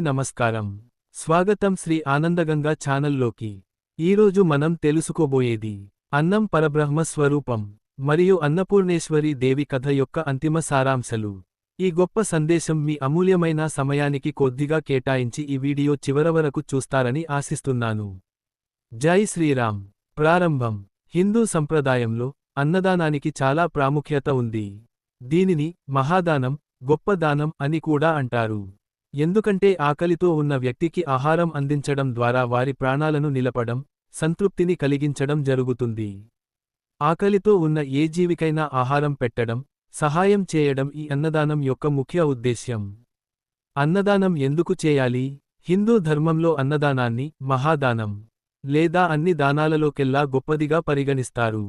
నమస్కారం. స్వాగతం శ్రీ ఆనందగంగా ఛానల్లోకి. ఈరోజు మనం తెలుసుకోబోయేది అన్నం పరబ్రహ్మ స్వరూపం మరియు అన్నపూర్ణేశ్వరి దేవి కథ యొక్క అంతిమ సారాంశాలు. ఈ గొప్ప సందేశం మీ అమూల్యమైన సమయానికి కొద్దిగా కేటాయించి ఈ వీడియో చివర వరకు చూస్తారని ఆశిస్తున్నాను. జై శ్రీరామ్. ప్రారంభం. హిందూ సంప్రదాయంలో అన్నదానానికి చాలా ప్రాముఖ్యత ఉంది. దీనిని మహాదానం గొప్ప దానం అని కూడా అంటారు. ఎందుకంటే ఆకలితో ఉన్న వ్యక్తికి ఆహారం అందించడం ద్వారా వారి ప్రాణాలను నిలపడం సంతృప్తిని కలిగించడం జరుగుతుంది. ఆకలితో ఉన్న ఏ జీవికైనా ఆహారం పెట్టడం సహాయం చేయడం ఈ అన్నదానం యొక్క ముఖ్య ఉద్దేశ్యం. అన్నదానం ఎందుకు చేయాలి? హిందూ ధర్మంలో అన్నదానాన్ని మహాదానం లేదా అన్ని దానాలలోకెల్లా గొప్పదిగా పరిగణిస్తారు.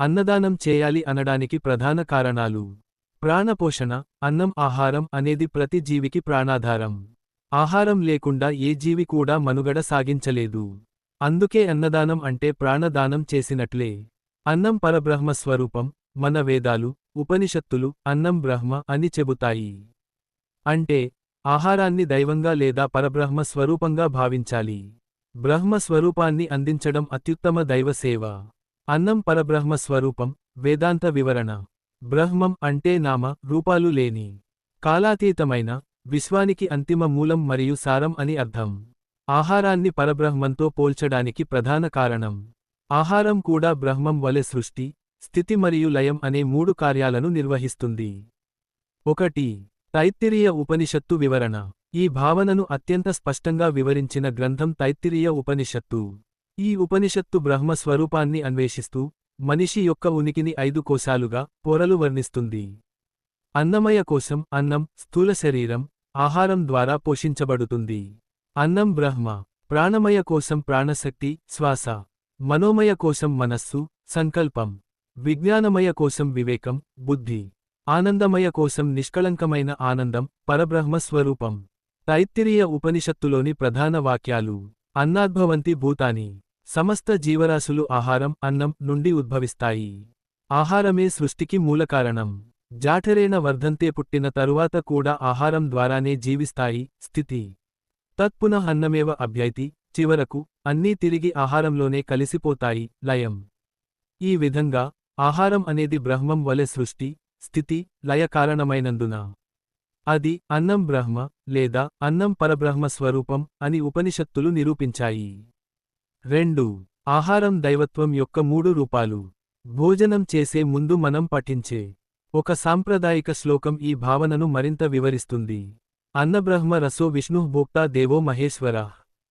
అన్నదానం చేయాలి అనడానికి ప్రధాన కారణాలు ప్రాణపోషణ అన్నం ఆహారం అనేది ప్రతి జీవికి ప్రాణాధారం. ఆహారం లేకుండా ఏ జీవి కూడా మనుగడ సాగించలేదు. అందుకే అన్నదానం అంటే ప్రాణదానం చేసినట్లే. అన్నం పరబ్రహ్మ స్వరూపం మన వేదాలు ఉపనిషత్తులు అన్నం బ్రహ్మ అని చెబుతాయి. అంటే ఆహారాన్ని దైవంగా లేదా పరబ్రహ్మ స్వరూపంగా భావించాలి. బ్రహ్మ స్వరూపాన్ని అందించడం అత్యుత్తమ దైవసేవ అన్నం పరబ్రహ్మ స్వరూపం వేదాంత వివరణ. బ్రహ్మం అంటే నామ రూపాలు లేని కాలాతీతమైన విశ్వానికి అంతిమ మూలం మరియు సారం అని అర్థం. ఆహారాన్ని పరబ్రహ్మంతో పోల్చడానికి ప్రధాన కారణం. ఆహారం కూడా బ్రహ్మం వలె సృష్టి స్థితి మరియు లయం అనే మూడు కార్యాలను నిర్వహిస్తుంది. ఒకటి తైత్తిరీయ ఉపనిషత్తు వివరణ. ఈ భావనను అత్యంత స్పష్టంగా వివరించిన గ్రంథం తైత్తిరీయ ఉపనిషత్తు. ఈ ఉపనిషత్తు బ్రహ్మ స్వరూపాన్ని అన్వేషిస్తూ మనిషి యొక్క ఉనికిని ఐదు కోశాలుగా పొరలు వర్ణిస్తుంది. అన్నమయ కోశం అన్నం స్థూల శరీరం ఆహారం ద్వారా పోషించబడుతుంది. అన్నం బ్రహ్మ ప్రాణమయ కోశం ప్రాణశక్తి శ్వాస. మనోమయ కోశం మనస్సు సంకల్పం. విజ్ఞానమయ కోశం వివేకం బుద్ధి. ఆనందమయ కోశం నిష్కళంకమైన ఆనందం పరబ్రహ్మ స్వరూపం. తైత్తిరీయ ఉపనిషత్తులోని ప్రధాన వాక్యాలు. అన్నాద్భవంతి భూతాని. సమస్త జీవరాశులు ఆహారం అన్నం నుండి ఉద్భవిస్తాయి. ఆహారమే సృష్టికి మూలకారణం. జాఠరేణ వర్ధంతే పుట్టిన తరువాత కూడా ఆహారం ద్వారానే జీవిస్తాయి స్థితి. తత్పునః అన్నమేవ అభ్యైతి చివరకు అన్నీ తిరిగి ఆహారంలోనే కలిసిపోతాయి లయం. ఈ విధంగా ఆహారం అనేది బ్రహ్మం వలె సృష్టి స్థితి లయ కారణమైనందున. అది అన్నం బ్రహ్మ లేదా అన్నం పరబ్రహ్మ స్వరూపం అని ఉపనిషత్తులు నిరూపించాయి. రెండు ఆహారం దైవత్వం యొక్క మూడు రూపాలు. భోజనం చేసే ముందు మనం పఠించే ఒక సాంప్రదాయిక శ్లోకం ఈ భావనను మరింత వివరిస్తుంది. అన్నబ్రహ్మ రసో విష్ణు భోక్తా దేవో మహేశ్వర.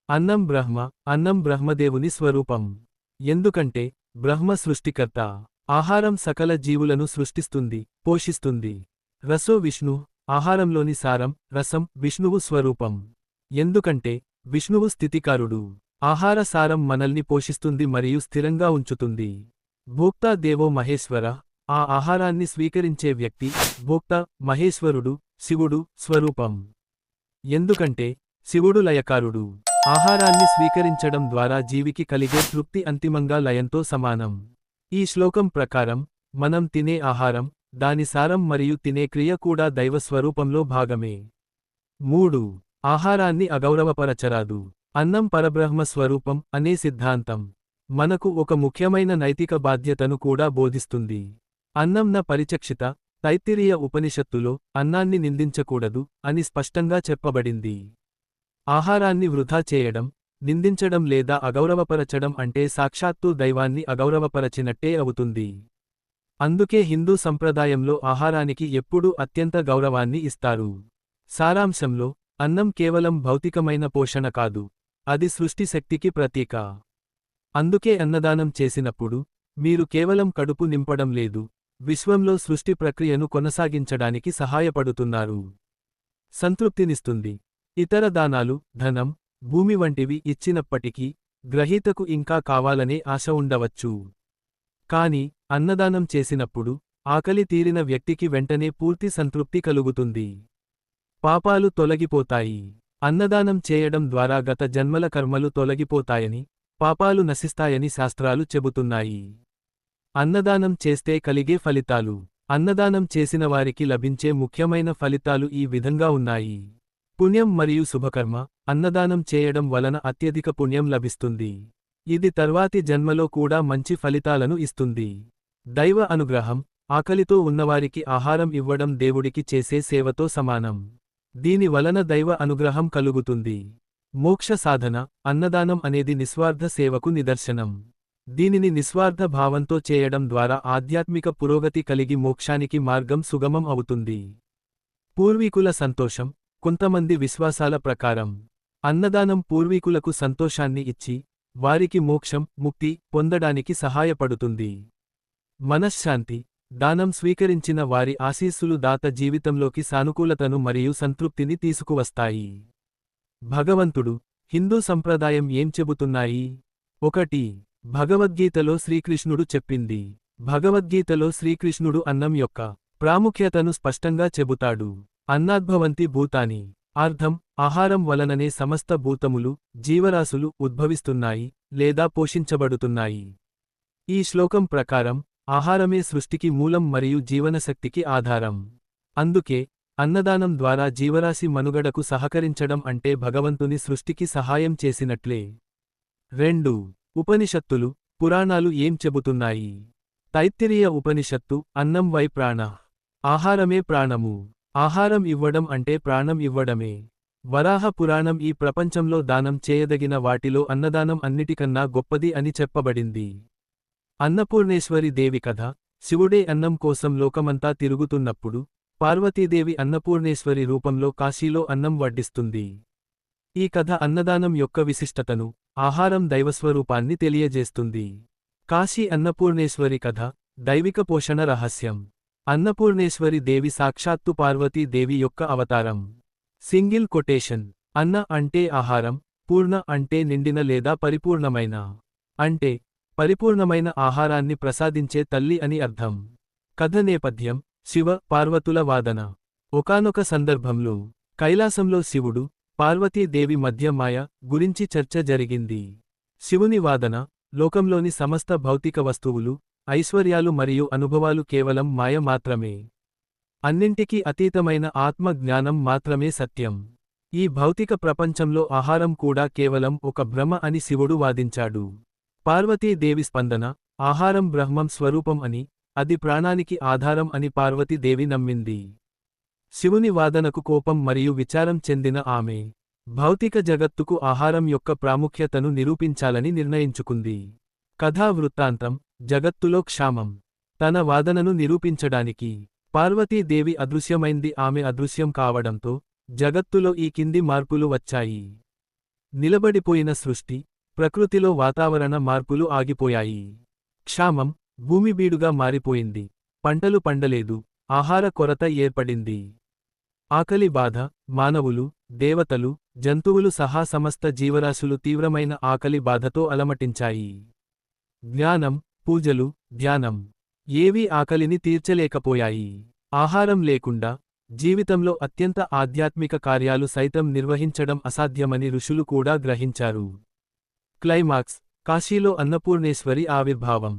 అన్నం బ్రహ్మ అన్నం బ్రహ్మదేవుని స్వరూపం. ఎందుకంటే బ్రహ్మ సృష్టికర్త. ఆహారం సకల జీవులను సృష్టిస్తుంది పోషిస్తుంది. రసో విష్ణు ఆహారంలోని సారం రసం విష్ణువు స్వరూపం. ఎందుకంటే విష్ణువు స్థితికారుడు. ఆహార సారం మనల్ని పోషిస్తుంది మరియు స్థిరంగా ఉంచుతుంది. భోక్తా దేవో మహేశ్వర ఆ ఆహారాన్ని స్వీకరించే వ్యక్తి భోక్త మహేశ్వరుడు శివుడు స్వరూపం. ఎందుకంటే శివుడు లయకారుడు. ఆహారాన్ని స్వీకరించడం ద్వారా జీవికి కలిగే తృప్తి అంతిమంగా లయంతో సమానం. ఈ శ్లోకం ప్రకారం మనం తినే ఆహారం దాని సారం మరియు తినే క్రియ కూడా దైవ స్వరూపంలో భాగమే. మూడు. ఆహారాన్ని అగౌరవపరచరాదు. అన్నం పరబ్రహ్మ స్వరూపం అనే సిద్ధాంతం మనకు ఒక ముఖ్యమైన నైతిక బాధ్యతను కూడా బోధిస్తుంది. అన్నం న పరిచక్షిత తైత్తిరీయ ఉపనిషత్తులో అన్నాన్ని నిందించకూడదు అని స్పష్టంగా చెప్పబడింది. ఆహారాన్ని వృధా చేయడం నిందించడం లేదా అగౌరవపరచడం అంటే సాక్షాత్తు దైవాన్ని అగౌరవపరచినట్టే అవుతుంది. అందుకే హిందూ సంప్రదాయంలో ఆహారానికి ఎప్పుడూ అత్యంత గౌరవాన్ని ఇస్తారు. సారాంశంలో అన్నం కేవలం భౌతికమైన పోషణ కాదు. అది సృష్టి శక్తికి ప్రతీక. అందుకే అన్నదానం చేసినప్పుడు మీరు కేవలం కడుపు నింపడం లేదు విశ్వంలో సృష్టి ప్రక్రియను కొనసాగించడానికి సహాయపడుతున్నారు. సంతృప్తినిస్తుంది. ఇతర దానాలు ధనం భూమి వంటివి ఇచ్చినప్పటికీ గ్రహీతకు ఇంకా కావాలనే ఆశ ఉండవచ్చు. కాని అన్నదానం చేసినప్పుడు ఆకలి తీరిన వ్యక్తికి వెంటనే పూర్తి సంతృప్తి కలుగుతుంది. పాపాలు తొలగిపోతాయి. అన్నదానం చేయడం ద్వారా గత జన్మల కర్మలు తొలగిపోతాయని పాపాలు నశిస్తాయని శాస్త్రాలు చెబుతున్నాయి. అన్నదానం చేస్తే కలిగే ఫలితాలు. అన్నదానం చేసిన వారికి లభించే ముఖ్యమైన ఫలితాలు ఈ విధంగా ఉన్నాయి. పుణ్యం మరియు శుభకర్మ. అన్నదానం చేయడం వలన అత్యధిక పుణ్యం లభిస్తుంది. ఇది తర్వాతి జన్మలో కూడా మంచి ఫలితాలను ఇస్తుంది. దైవ అనుగ్రహం. ఆకలితో ఉన్నవారికి ఆహారం ఇవ్వడం దేవుడికి చేసే సేవతో సమానం. దీని వలన దైవ అనుగ్రహం కలుగుతుంది. మోక్ష సాధన అన్నదానం అనేది నిస్వార్థ సేవకు నిదర్శనం. దీనిని నిస్వార్థ భావంతో చేయడం ద్వారా ఆధ్యాత్మిక పురోగతి కలిగి మోక్షానికి మార్గం సుగమం అవుతుంది. పూర్వీకుల సంతోషం కొంతమంది విశ్వాసాల ప్రకారం. అన్నదానం పూర్వీకులకు సంతోషాన్ని ఇచ్చి వారికి మోక్షం ముక్తి పొందడానికి సహాయపడుతుంది. మనశ్శాంతి దానం స్వీకరించిన వారి ఆశీస్సులు దాత జీవితంలోకి సానుకూలతను మరియు సంతృప్తిని తీసుకువస్తాయి. భగవంతుడు హిందూ సంప్రదాయం ఏం చెబుతున్నాయి? ఒకటి భగవద్గీతలో శ్రీకృష్ణుడు చెప్పింది. భగవద్గీతలో శ్రీకృష్ణుడు అన్నం యొక్క ప్రాముఖ్యతను స్పష్టంగా చెబుతాడు. అన్నాద్భవంతి భూతాని అర్థం ఆహారం వలననే సమస్త భూతములు జీవరాశులు ఉద్భవిస్తున్నాయి లేదా పోషించబడుతున్నాయి. ఈ శ్లోకం ప్రకారం ఆహారమే సృష్టికి మూలం మరియు జీవనశక్తికి ఆధారం. అందుకే అన్నదానం ద్వారా జీవరాశి మనుగడకు సహకరించడం అంటే భగవంతుని సృష్టికి సహాయం చేసినట్లే. రెండు. ఉపనిషత్తులు పురాణాలు ఏం చెబుతున్నాయి? తైత్తిరీయ ఉపనిషత్తు అన్నం వై ప్రాణ. ఆహారమే ప్రాణము. ఆహారం ఇవ్వడం అంటే ప్రాణం ఇవ్వడమే. వరాహ పురాణం ఈ ప్రపంచంలో దానం చేయదగిన వాటిలో అన్నదానం అన్నిటికన్నా గొప్పది అని చెప్పబడింది. అన్నపూర్ణేశ్వరి దేవి కథ శివుడే అన్నం కోసం లోకమంతా తిరుగుతున్నప్పుడు పార్వతీదేవి అన్నపూర్ణేశ్వరి రూపంలో కాశీలో అన్నం వడ్డిస్తుంది. ఈ కథ అన్నదానం యొక్క విశిష్టతను ఆహారం దైవస్వరూపాన్ని తెలియజేస్తుంది. కాశీ అన్నపూర్ణేశ్వరి కథ దైవిక పోషణ రహస్యం. అన్నపూర్ణేశ్వరి దేవి సాక్షాత్తు పార్వతీ దేవి యొక్క అవతారం. సింగిల్ కొటేషన్ అన్న అంటే ఆహారం పూర్ణ అంటే నిండిన లేదా పరిపూర్ణమైన. అంటే పరిపూర్ణమైన ఆహారాన్ని ప్రసాదించే తల్లి అని అర్థం. కథ నేపథ్యం శివ పార్వతుల వాదన. ఒకానొక సందర్భంలో కైలాసంలో శివుడు పార్వతీదేవి మధ్య మాయ గురించి చర్చ జరిగింది. శివుని వాదన లోకంలోని సమస్త భౌతిక వస్తువులు ఐశ్వర్యాలు మరియు అనుభవాలు కేవలం మాయ మాత్రమే. అన్నింటికీ అతీతమైన ఆత్మ జ్ఞానం మాత్రమే సత్యం. ఈ భౌతిక ప్రపంచంలో ఆహారం కూడా కేవలం ఒక భ్రమ అని శివుడు వాదించాడు. పార్వతీదేవి స్పందన ఆహారం బ్రహ్మం స్వరూపం అని అది ప్రాణానికి ఆధారం అని పార్వతీదేవి నమ్మింది. శివుని వాదనకు కోపం మరియు విచారం చెందిన ఆమె భౌతిక జగత్తుకు ఆహారం యొక్క ప్రాముఖ్యతను నిరూపించాలని నిర్ణయించుకుంది. కథా వృత్తాంతం జగత్తులో క్షామం తన వాదనను నిరూపించడానికి. పార్వతీదేవి అదృశ్యమైంది ఆమె అదృశ్యం కావడంతో జగత్తులో ఈ కింది మార్పులు వచ్చాయి. నిలబడిపోయిన సృష్టి ప్రకృతిలో వాతావరణ మార్పులు ఆగిపోయాయి. క్షామం భూమిబీడుగా మారిపోయింది. పంటలు పండలేదు. ఆహార కొరత ఏర్పడింది. ఆకలి బాధ మానవులు దేవతలు జంతువులు సహా సమస్త జీవరాశులు తీవ్రమైన ఆకలి బాధతో అలమటించాయి. జ్ఞానం పూజలు ధ్యానం ఏవీ ఆకలిని తీర్చలేకపోయాయి. ఆహారం లేకుండా జీవితంలో అత్యంత ఆధ్యాత్మిక కార్యాలు సైతం నిర్వహించడం అసాధ్యమని ఋషులు కూడా గ్రహించారు. క్లైమాక్స్. కాశీలో అన్నపూర్ణేశ్వరి ఆవిర్భావం.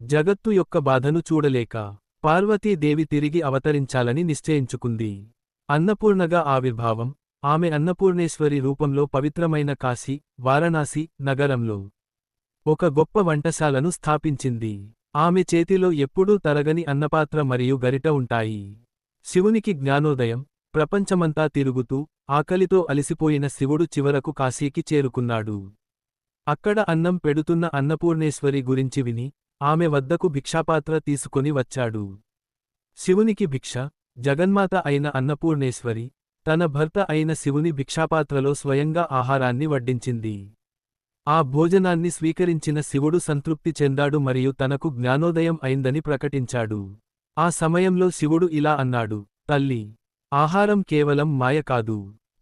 జగత్తు యొక్క బాధను చూడలేక పార్వతీదేవి తిరిగి అవతరించాలని నిశ్చయించుకుంది. అన్నపూర్ణగా ఆవిర్భావం. ఆమె అన్నపూర్ణేశ్వరి రూపంలో పవిత్రమైన కాశీ వారణాసి నగరంలో ఒక గొప్ప వంటశాలను స్థాపించింది. ఆమె చేతిలో ఎప్పుడూ తరగని అన్నపాత్ర మరియు గరిట ఉంటాయి. శివునికి జ్ఞానోదయం. ప్రపంచమంతా తిరుగుతూ ఆకలితో అలిసిపోయిన శివుడు చివరకు కాశీకి చేరుకున్నాడు. అక్కడ అన్నం పెడుతున్న అన్నపూర్ణేశ్వరి గురించి విని ఆమె వద్దకు భిక్షాపాత్ర తీసుకుని వచ్చాడు. శివునికి భిక్ష జగన్మాత అయిన అన్నపూర్ణేశ్వరి తన భర్త అయిన శివుని భిక్షాపాత్రలో స్వయంగా ఆహారాన్ని వడ్డించింది. ఆ భోజనాన్ని స్వీకరించిన శివుడు సంతృప్తి చెందాడు మరియు తనకు జ్ఞానోదయం అయిందని ప్రకటించాడు. ఆ సమయంలో శివుడు ఇలా అన్నాడు తల్లి ఆహారం కేవలం మాయ కాదు.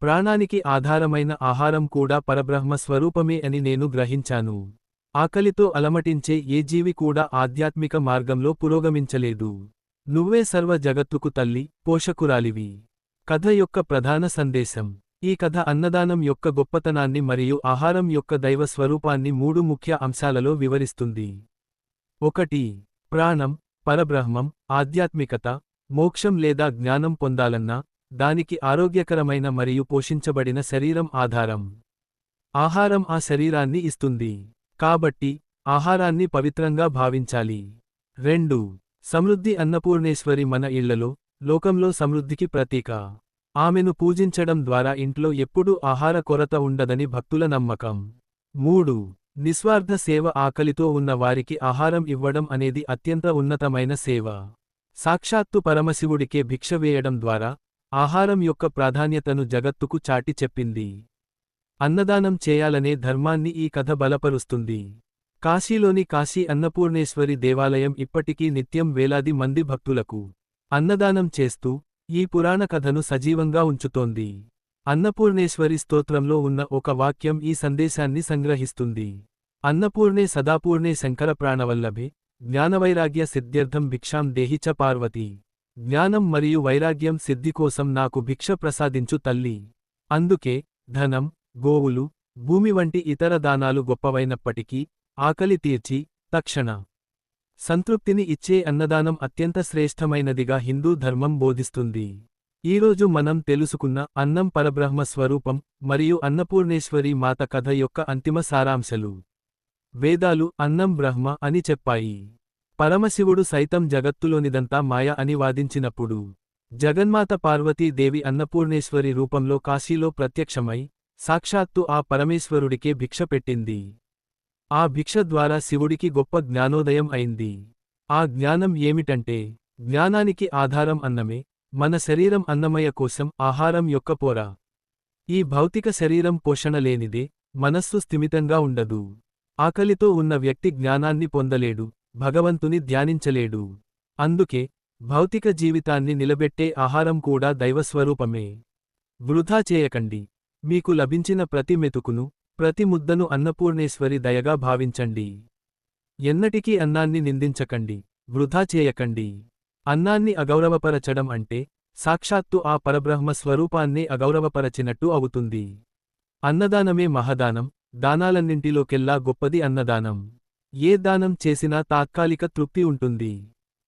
ప్రాణానికి ఆధారమైన ఆహారం కూడా పరబ్రహ్మ స్వరూపమే అని నేను గ్రహించాను. ఆకలితో అలమటించే ఏ జీవి కూడా ఆధ్యాత్మిక మార్గంలో పురోగమించలేదు. నువ్వే సర్వ జగత్తుకు తల్లి పోషకురాలివి. కథ యొక్క ప్రధాన సందేశం. ఈ కథ అన్నదానం యొక్క గొప్పతనాన్ని మరియు ఆహారం యొక్క దైవ స్వరూపాన్ని మూడు ముఖ్య అంశాలలో వివరిస్తుంది. ఒకటి ప్రాణం పరబ్రహ్మం ఆధ్యాత్మికత మోక్షం లేదా జ్ఞానం పొందాలన్నా దానికి ఆరోగ్యకరమైన మరియు పోషించబడిన శరీరం ఆధారం. ఆహారం ఆ శరీరాన్ని ఇస్తుంది. కాబట్టి ఆహారాన్ని పవిత్రంగా భావించాలి. రెండు. సమృద్ధి అన్నపూర్ణేశ్వరి మన ఇళ్ళలో లోకంలో సమృద్ధికి ప్రతీక. ఆమెను పూజించడం ద్వారా ఇంట్లో ఎప్పుడూ ఆహార కొరత ఉండదని భక్తుల నమ్మకం. మూడు. నిస్వార్థ సేవ ఆకలితో ఉన్న వారికి ఆహారం ఇవ్వడం అనేది అత్యంత ఉన్నతమైన సేవ. సాక్షాత్తు పరమశివుడికే భిక్ష వేయడం ద్వారా ఆహారం యొక్క ప్రాధాన్యతను జగత్తుకు చాటి చెప్పింది. అన్నదానం చేయాలనే ధర్మాన్ని ఈ కథ బలపరుస్తుంది. కాశీలోని కాశీ అన్నపూర్ణేశ్వరి దేవాలయం ఇప్పటికీ నిత్యం వేలాది మంది భక్తులకు అన్నదానం చేస్తూ ఈ పురాణ కథను సజీవంగా ఉంచుతోంది. అన్నపూర్ణేశ్వరి స్తోత్రంలో ఉన్న ఒక వాక్యం ఈ సందేశాన్ని సంగ్రహిస్తుంది. అన్నపూర్ణే సదాపూర్ణే శంకర ప్రాణవల్లభే జ్ఞానవైరాగ్య సిద్ధ్యర్థం భిక్షాం దేహిచ పార్వతీ పార్వతి జ్ఞానం మరియు వైరాగ్యం సిద్ధి కోసం నాకు భిక్ష ప్రసాదించు తల్లి. అందుకే ధనం గోవులు భూమి వంటి ఇతర దానాలు గొప్పవైనప్పటికీ ఆకలి తీర్చి తక్షణ. సంతృప్తిని ఇచ్చే అన్నదానం అత్యంత శ్రేష్టమైనదిగా హిందూ ధర్మం బోధిస్తుంది. ఈరోజు మనం తెలుసుకున్న అన్నం పరబ్రహ్మ స్వరూపం మరియు అన్నపూర్ణేశ్వరి మాత కథ యొక్క అంతిమ సారాంశలు. వేదాలు అన్నం బ్రహ్మ అని చెప్పాయి. పరమశివుడు సైతం జగత్తులోనిదంతా మాయ అని వాదించినప్పుడు జగన్మాత పార్వతీదేవి అన్నపూర్ణేశ్వరి రూపంలో కాశీలో ప్రత్యక్షమై సాక్షాత్తు ఆ పరమేశ్వరుడికే భిక్ష పెట్టింది. ఆ భిక్ష ద్వారా శివుడికి గొప్ప జ్ఞానోదయం అయింది. ఆ జ్ఞానం ఏమిటంటే జ్ఞానానికి ఆధారం అన్నమే మన శరీరం అన్నమయ కోసం ఆహారం యొక్క పోర. ఈ భౌతిక శరీరం పోషణ లేనిదే మనస్సు స్థిమితంగా ఉండదు. ఆకలితో ఉన్న వ్యక్తి జ్ఞానాన్ని పొందలేడు. భగవంతుని ధ్యానించలేడు. అందుకే భౌతిక జీవితాన్ని నిలబెట్టే ఆహారం కూడా దైవస్వరూపమే. వృధా చేయకండి. మీకు లభించిన ప్రతి మెతుకును ప్రతి ముద్దను అన్నపూర్ణేశ్వరి దయగా భావించండి. ఎన్నటికీ అన్నాన్ని నిందించకండి. వృధా చేయకండి. అన్నాన్ని అగౌరవపరచడం అంటే సాక్షాత్తు ఆ పరబ్రహ్మ స్వరూపాన్నే అగౌరవపరచినట్టు అవుతుంది. అన్నదానమే మహదానం దానాలన్నింటిలోకెల్లా గొప్పది అన్నదానం. ఏ దానం చేసినా తాత్కాలిక తృప్తి ఉంటుంది.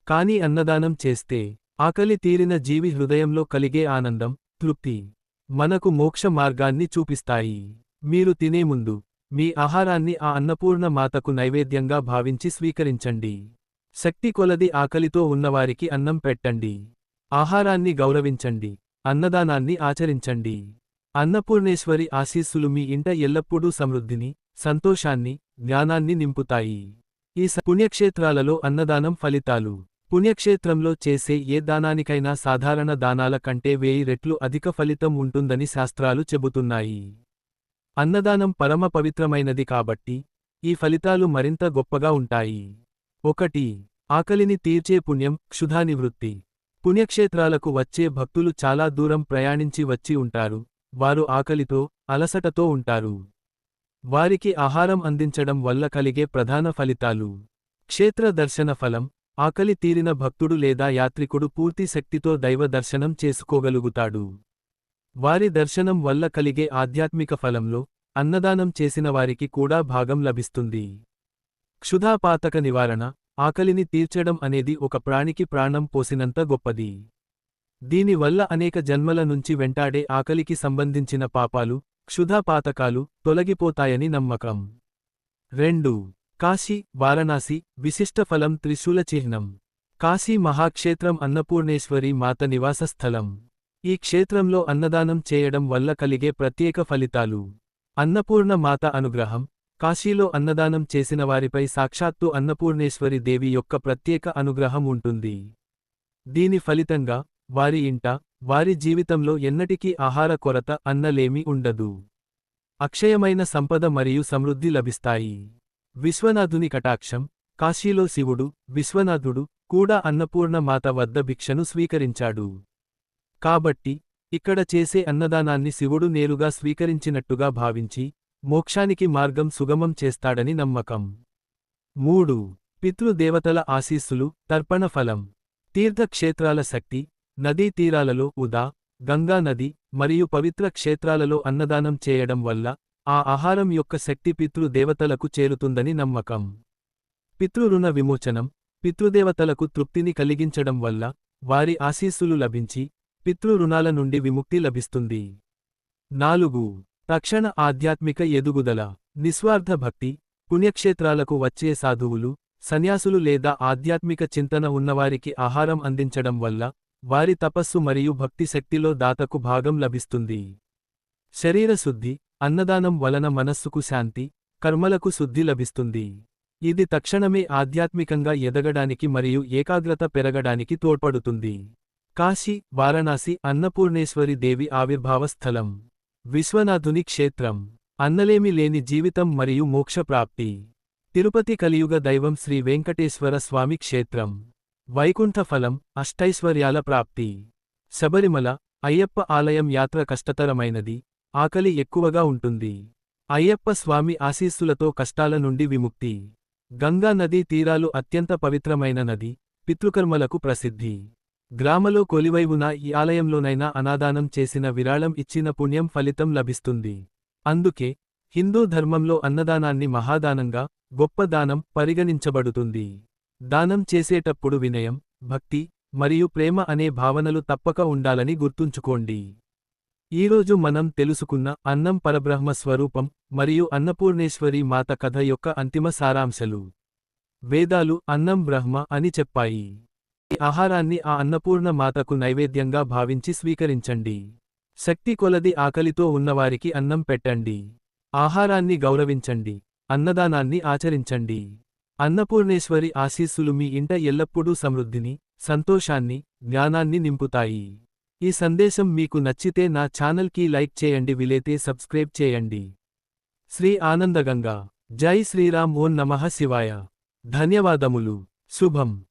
కాని అన్నదానం చేస్తే ఆకలి తీరిన జీవి హృదయంలో కలిగే ఆనందం తృప్తి మనకు మోక్ష మార్గాన్ని చూపిస్తాయి. మీరు తినే ముందు మీ ఆహారాన్ని ఆ అన్నపూర్ణ మాతకు నైవేద్యంగా భావించి స్వీకరించండి. శక్తి కొలది ఆకలితో ఉన్నవారికి అన్నం పెట్టండి. ఆహారాన్ని గౌరవించండి. అన్నదానాన్ని ఆచరించండి. అన్నపూర్ణేశ్వరి ఆశీస్సులు మీ ఇంట ఎల్లప్పుడూ సమృద్ధిని సంతోషాన్ని జ్ఞానాన్ని నింపుతాయి. ఈ పుణ్యక్షేత్రాలలో అన్నదానం ఫలితాలు. పుణ్యక్షేత్రంలో చేసే ఏ దానానికైనా సాధారణ దానాల కంటే వేయి రెట్లు అధిక ఫలితం ఉంటుందని శాస్త్రాలు చెబుతున్నాయి. అన్నదానం పరమ పవిత్రమైనది కాబట్టి ఈ ఫలితాలు మరింత గొప్పగా ఉంటాయి. ఒకటి ఆకలిని తీర్చే పుణ్యం క్షుధానివృత్తి. పుణ్యక్షేత్రాలకు వచ్చే భక్తులు చాలా దూరం ప్రయాణించి వచ్చి ఉంటారు. వారు ఆకలితో అలసటతో ఉంటారు. వారికి ఆహారం అందించడం వల్ల కలిగే ప్రధాన ఫలితాలు. క్షేత్ర దర్శన ఫలం ఆకలి తీరిన భక్తుడు లేదా యాత్రికుడు పూర్తి శక్తితో దైవ దర్శనం చేసుకోగలుగుతాడు. వారి దర్శనం వల్ల కలిగే ఆధ్యాత్మిక ఫలంలో అన్నదానం చేసిన వారికి కూడా భాగం లభిస్తుంది. క్షుధాపాతక నివారణ ఆకలిని తీర్చడం అనేది ఒక ప్రాణికి ప్రాణం పోసినంత గొప్పది. దీనివల్ల అనేక జన్మల నుంచి వెంటాడే ఆకలికి సంబంధించిన పాపాలు క్షుధాపాతకాలు తొలగిపోతాయని నమ్మకం. రెండు. కాశీ వారణాసి విశిష్ట ఫలం త్రిశూల చిహ్నం. కాశీ మహాక్షేత్రం అన్నపూర్ణేశ్వరి మాత నివాస స్థలం. ఈ క్షేత్రంలో అన్నదానం చేయడం వల్ల కలిగే ప్రత్యేక ఫలితాలు. అన్నపూర్ణ మాత అనుగ్రహం. కాశీలో అన్నదానం చేసిన వారిపై సాక్షాత్తు అన్నపూర్ణేశ్వరి దేవి యొక్క ప్రత్యేక అనుగ్రహం ఉంటుంది. దీని ఫలితంగా వారి ఇంట వారి జీవితంలో ఎన్నటికీ ఆహార కొరత అన్నలేమి ఉండదు. అక్షయమైన సంపద మరియు సమృద్ధి లభిస్తాయి. విశ్వనాథుని కటాక్షం కాశీలో శివుడు విశ్వనాథుడు కూడా అన్నపూర్ణ మాత వద్ద భిక్షను స్వీకరించాడు. కాబట్టి ఇక్కడ చేసే అన్నదానాన్ని శివుడు నేరుగా స్వీకరించినట్టుగా భావించి మోక్షానికి మార్గం సుగమం చేస్తాడని నమ్మకం. మూడు పితృదేవతల ఆశీస్సులు తర్పణ ఫలం. తీర్థక్షేత్రాల శక్తి నదీ తీరాలలో ఉదా గంగా నది మరియు పవిత్ర క్షేత్రాలలో అన్నదానం చేయడం వల్ల ఆ ఆహారం యొక్క శక్తి పితృదేవతలకు చేరుతుందని నమ్మకం. పితృరుణ విమోచనం పితృదేవతలకు తృప్తిని కలిగించడం వల్ల వారి ఆశీస్సులు లభించి పితృరుణాల నుండి విముక్తి లభిస్తుంది. నాలుగు తక్షణ ఆధ్యాత్మిక ఎదుగుదల నిస్వార్థ భక్తి పుణ్యక్షేత్రాలకు వచ్చే సాధువులు సన్యాసులు లేదా ఆధ్యాత్మిక చింతన ఉన్నవారికి ఆహారం అందించడం వల్ల వారి తపస్సు మరియు భక్తి శక్తిలో దాతకు భాగం లభిస్తుంది. శరీర శుద్ధి అన్నదానం వలన మనస్సుకు శాంతి కర్మలకు శుద్ధి లభిస్తుంది. ఇది తక్షణమే ఆధ్యాత్మికంగా ఎదగడానికి మరియు ఏకాగ్రత పెరగడానికి తోడ్పడుతుంది. కాశీ వారణాసి అన్నపూర్ణేశ్వరి దేవి ఆవిర్భావ స్థలం. విశ్వనాథుని క్షేత్రం. అన్నలేమి లేని జీవితం మరియు మోక్షప్రాప్తి. తిరుపతి కలియుగ దైవం శ్రీ వెంకటేశ్వర స్వామి క్షేత్రం. వైకుంఠ ఫలం అష్టైశ్వర్యాల ప్రాప్తి. శబరిమల అయ్యప్ప ఆలయం యాత్ర కష్టతరమైనది ఆకలి ఎక్కువగా ఉంటుంది. అయ్యప్ప స్వామి ఆశీస్సులతో కష్టాల నుండి విముక్తి. గంగా నదీ తీరాలు అత్యంత పవిత్రమైన నది పితృకర్మలకు ప్రసిద్ధి. గ్రామలో కొలివై ఉన్న ఈ ఆలయంలోనైనా అనాదానం చేసిన విరాళం ఇచ్చిన పుణ్యం ఫలితం లభిస్తుంది. అందుకే హిందూ ధర్మంలో అన్నదానాన్ని మహాదానంగా గొప్ప దానం పరిగణించబడుతుంది. దానం చేసేటప్పుడు వినయం భక్తి మరియు ప్రేమ అనే భావనలు తప్పక ఉండాలని గుర్తుంచుకోండి. ఈరోజు మనం తెలుసుకున్న అన్నం పరబ్రహ్మ స్వరూపం మరియు అన్నపూర్ణేశ్వరి మాత కథ యొక్క అంతిమ సారాంశలు. వేదాలు అన్నం బ్రహ్మ అని చెప్పాయి. ఈ ఆహారాన్ని ఆ అన్నపూర్ణ మాతకు నైవేద్యంగా భావించి స్వీకరించండి. శక్తి కొలది ఆకలితో ఉన్నవారికి అన్నం పెట్టండి. ఆహారాన్ని గౌరవించండి. అన్నదానాన్ని ఆచరించండి. అన్నపూర్ణేశ్వరి ఆశీస్సులు మీ ఇంట ఎల్లప్పుడూ సమృద్ధిని సంతోషాన్ని జ్ఞానాన్ని నింపుతాయి. ఈ సందేశం మీకు నచ్చితే నా ఛానల్కి లైక్ చేయండి విలేతే సబ్స్క్రైబ్ చేయండి. శ్రీ ఆనందగంగా. జై శ్రీరామ్ ఓం నమః శివాయ. ధన్యవాదములు. శుభం.